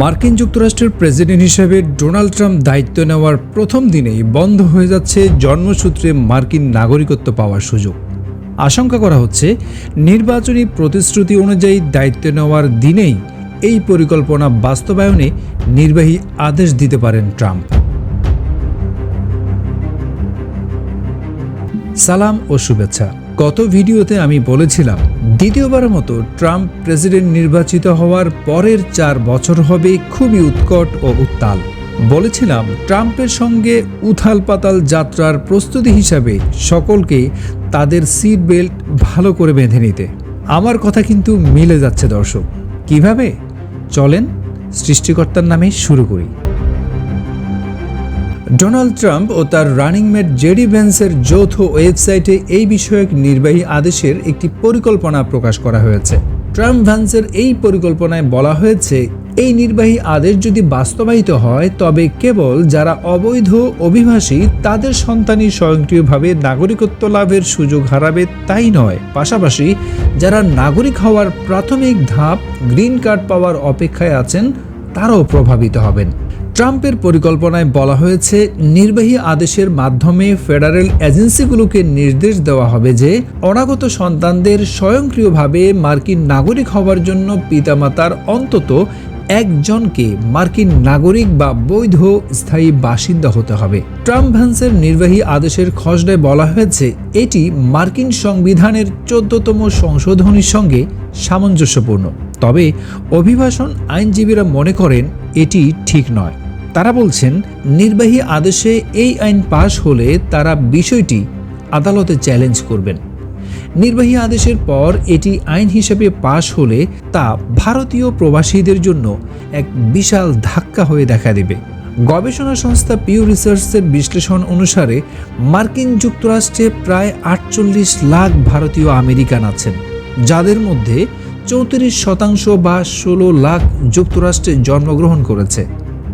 মার্কিন যুক্তরাষ্ট্রের প্রেসিডেন্ট হিসেবে ডোনাল্ড ট্রাম্প দায়িত্ব নেওয়ার প্রথম দিনেই বন্ধ হয়ে যাচ্ছে জন্মসূত্রে মার্কিন নাগরিকত্ব পাওয়ার সুযোগ। আশঙ্কা করা হচ্ছে, নির্বাচনী প্রতিশ্রুতি অনুযায়ী দায়িত্ব নেওয়ার দিনেই এই পরিকল্পনা বাস্তবায়নে নির্বাহী আদেশ দিতে পারেন ট্রাম্প। সালাম ও শুভেচ্ছা। গত ভিডিওতে আমি বলেছিলাম দ্বিতীয়বারের মতো ট্রাম্প প্রেসিডেন্ট নির্বাচিত হওয়ার পরের চার বছর হবে খুবই উৎকট ও উত্তাল। বলেছিলাম, ট্রাম্পের সঙ্গে উথাল পাতাল যাত্রার প্রস্তুতি হিসাবে সকলকে তাদের সিট বেল্ট ভালো করে বেঁধে নিতে। আমার কথা কিন্তু মিলে যাচ্ছে দর্শক। কীভাবে? চলেন, সৃষ্টিকর্তার নামে শুরু করি। ডোনাল্ড ট্রাম্প ও তার রানিং মেট জেডি ভ্যান্সের যৌথ ওয়েবসাইটে এই বিষয়ক নির্বাহী আদেশের একটি পরিকল্পনা প্রকাশ করা হয়েছে। ট্রাম্প ভ্যান্সের এই পরিকল্পনায় বলা হয়েছে, এই নির্বাহী আদেশ যদি বাস্তবায়িত হয়, তবে কেবল যারা অবৈধ অভিবাসী তাদের সন্তানই স্বয়ংক্রিয়ভাবে নাগরিকত্ব লাভের সুযোগ হারাবে তাই নয়। পাশাপাশি, যারা নাগরিক হওয়ার প্রাথমিক ধাপ গ্রিন কার্ড পাওয়ার অপেক্ষায় আছেন, তারাও প্রভাবিত হবেন। ট্রাম্পের পরিকল্পনায় বলা হয়েছে, নির্বাহী আদেশের মাধ্যমে ফেডারেল এজেন্সিগুলোকে নির্দেশ দেওয়া হবে যে, অনাগত সন্তানদের স্বয়ংক্রিয়ভাবে মার্কিন নাগরিক হওয়ার জন্য পিতামাতার অন্তত একজনকে মার্কিন নাগরিক বা বৈধ স্থায়ী বাসিন্দা হতে হবে। ট্রাম্প ভ্যান্সের নির্বাহী আদেশের খসড়ায় বলা হয়েছে, এটি মার্কিন সংবিধানের চোদ্দতম সংশোধনীর সঙ্গে সামঞ্জস্যপূর্ণ। তবে অভিবাসন আইনজীবীরা মনে করেন, এটি ঠিক নয়। তারা বলছেন, নির্বাহী আদেশে এই আইন পাশ হলে তারা বিষয়টি আদালতে চ্যালেঞ্জ করবেন। নির্বাহী আদেশের পর এটি আইন হিসেবে পাশ হলে তা ভারতীয় প্রবাসীদের জন্য এক বিশাল ধাক্কা হয়ে দেখা দেবে। গবেষণা সংস্থা পিউ রিসার্চের বিশ্লেষণ অনুসারে মার্কিন যুক্তরাষ্ট্রে প্রায় আটচল্লিশ লাখ ভারতীয় আমেরিকান আছেন, যাদের মধ্যে চৌত্রিশ শতাংশ বা ষোলো লাখ যুক্তরাষ্ট্রে জন্মগ্রহণ করেছে।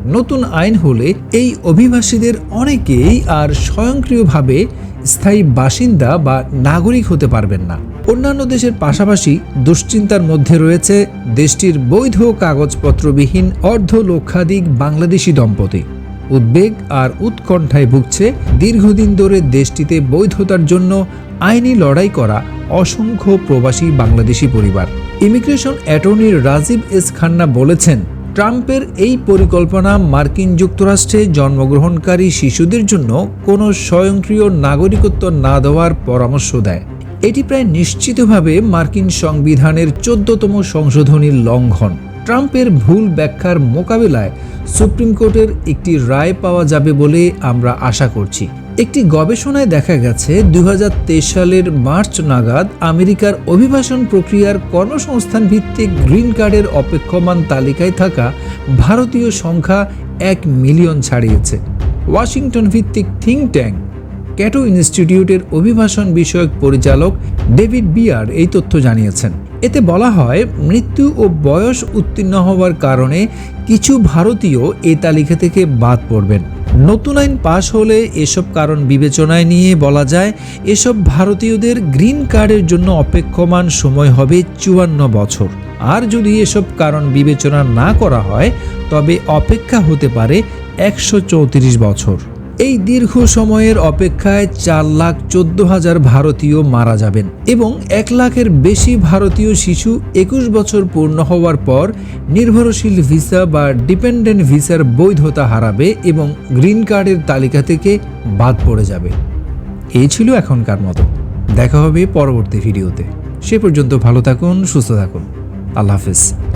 নতুন আইন হলে এই অভিবাসীদের অনেকেই আর স্বয়ংক্রিয়ভাবে স্থায়ী বাসিন্দা বা নাগরিক হতে পারবেন না। অন্যান্য দেশের পাশাপাশি দুশ্চিন্তার মধ্যে রয়েছে দেশটির বৈধ কাগজপত্রবিহীন অর্ধ লক্ষাধিক বাংলাদেশি দম্পতি। উদ্বেগ আর উৎকণ্ঠায় ভুগছে দীর্ঘদিন ধরে দেশটিতে বৈধতার জন্য আইনি লড়াই করা অসংখ্য প্রবাসী বাংলাদেশি পরিবার। Immigration attorney Rajiv S Khanna বলেছেন ট্রাম্পের এই পরিকল্পনা মার্কিন যুক্তরাষ্ট্রে জন্মগ্রহণকারী শিশুদের জন্য কোনো স্বয়ংক্রিয় নাগরিকত্ব না দেওয়ার পরামর্শ দেয়। এটি প্রায় নিশ্চিতভাবে মার্কিন সংবিধানের চোদ্দতম সংশোধনীর লঙ্ঘন। ট্রাম্পের ভুল ব্যাখ্যার মোকাবিলায় সুপ্রিম কোর্টের একটি রায় পাওয়া যাবে বলে আমরা আশা করছি। একটি গবেষণায় দেখা গেছে দু হাজার তেইশ সালের মার্চ নাগাদ আমেরিকার অভিবাসন প্রক্রিয়ার কর্মসংস্থান ভিত্তিক গ্রিন কার্ডের অপেক্ষমান তালিকায় থাকা ভারতীয় সংখ্যা এক মিলিয়ন ছাড়িয়েছে। ওয়াশিংটন ভিত্তিক থিঙ্ক ট্যাঙ্ক, ক্যাটো ইনস্টিটিউটের অভিবাসন বিষয়ক পরিচালক ডেভিড বিয়ার এই তথ্য জানিয়েছেন। এতে বলা হয়, মৃত্যু ও বয়স উত্তীর্ণ হওয়ার কারণে কিছু ভারতীয় এই তালিকা থেকে বাদ পড়বেন। নতুন আইন পাশ হলে এসব কারণ বিবেচনায় নিয়ে বলা যায়, এসব ভারতীয়দের গ্রিন কার্ডের জন্য অপেক্ষমান সময় হবে চুয়ান্ন বছর। আর যদি এসব কারণ বিবেচনা না করা হয়, তবে অপেক্ষা হতে পারে একশো চৌত্রিশ বছর। এই দীর্ঘ সময়ের অপেক্ষায় চার লাখ চোদ্দ হাজার ভারতীয় মারা যাবেন এবং এক লাখের বেশি ভারতীয় শিশু একুশ বছর পূর্ণ হওয়ার পর নির্ভরশীল ভিসা বা ডিপেন্ডেন্ট ভিসার বৈধতা হারাবে এবং গ্রিন কার্ডের তালিকা থেকে বাদ পড়ে যাবে। এই ছিল এখনকার মতো। দেখা হবে পরবর্তী ভিডিওতে। সে পর্যন্ত ভালো থাকুন, সুস্থ থাকুন। আল্লাহ হাফিজ।